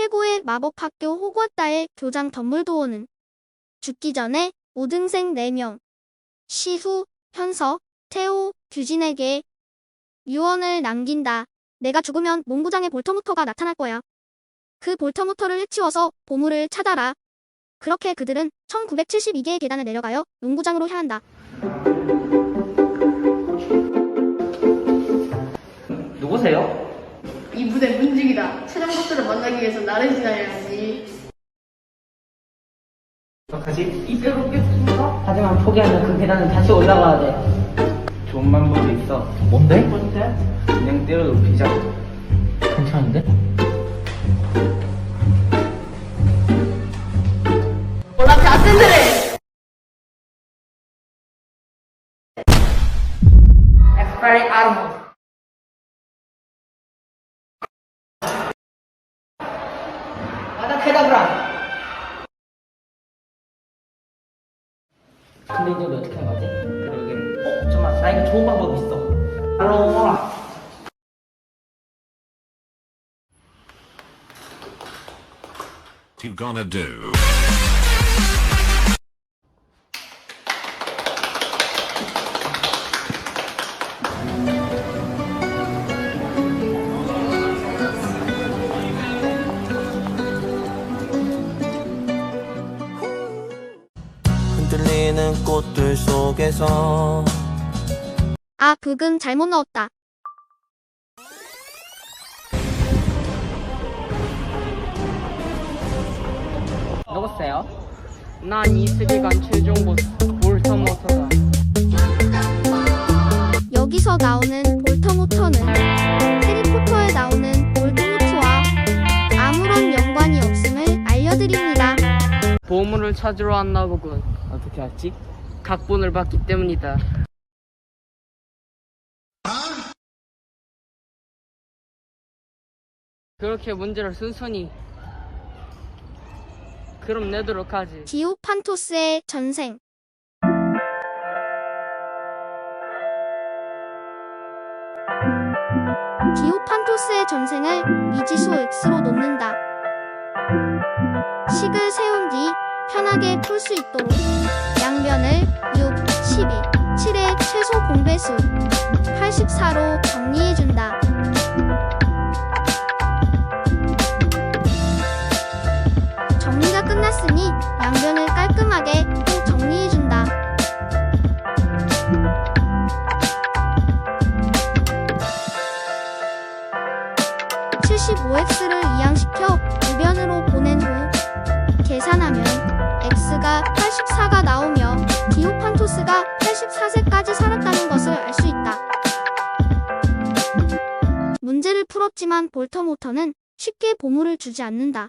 최고의 마법학교 호과다의 교장 덤블도어는 죽기 전에 5등생 4명, 시후, 현서, 태호, 규진에게 유언을 남긴다. 내가 죽으면 농구장에 볼터무터가 나타날 거야. 그 볼터무터를 해치워서 보물을 찾아라. 그렇게 그들은 1972개의 계단을 내려가요 농구장으로 향한다. 누구세요? 이 무대 문직이다. 최종 보스를 만나기 위해서 나를 지나야지. 어떡하지? 이대로 겠습니다 하지만 포기하면 그 계단은 다시 올라가야 돼. 좋은 방법이 있어. 뭔데? 뭔데? 그냥 때려 눕히자. 괜찮은데? 근데 이제 어떻게 한 거지? 그러게. 어, 잠깐만. 나 이거 좋은 방법 있어. 바로 와라. you gonna do? 흔들리는 꽃들 속에서 아, 북은 잘못 넣었다. 누구세요? 난 이슬기간 최종 보스 볼터모터다. 여기서 나오는 볼터모터는 보물을 찾으러 왔나 보군. 어떻게 알지? 각본을 봤기 때문이다. 그렇게 문제를 순순히 그럼 내도록 하지. 디오판토스의 전생 디오판토스의 전생을 미지수 x로 놓는다. 식을 세운 뒤 편하게 풀 수 있도록 양변을 6, 12, 7의 최소 공배수 84로 정리해준다. 정리가 끝났으니 양변을 깔끔하게 또 정리해준다. (75x를) 이항 x가 (84가) 나오며 디오판토스가 (84세까지) 살았다는 것을 알 수 있다. 문제를 풀었지만 볼터모터는 쉽게 보물을 주지 않는다.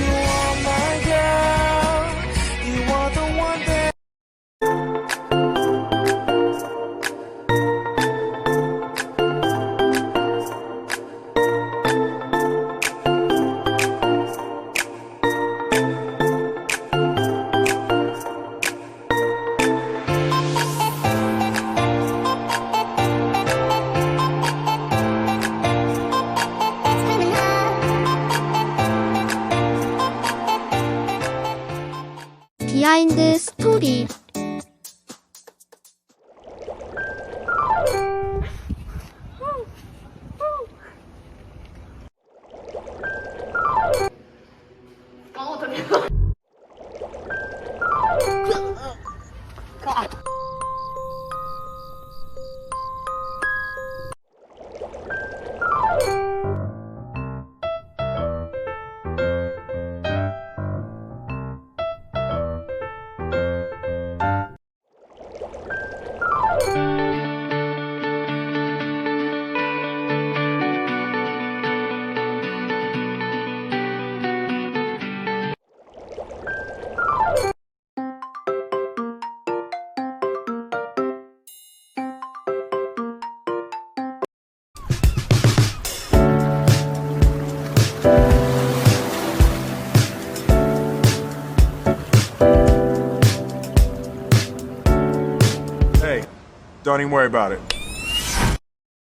비하인드 스토리 Don't even worry about it.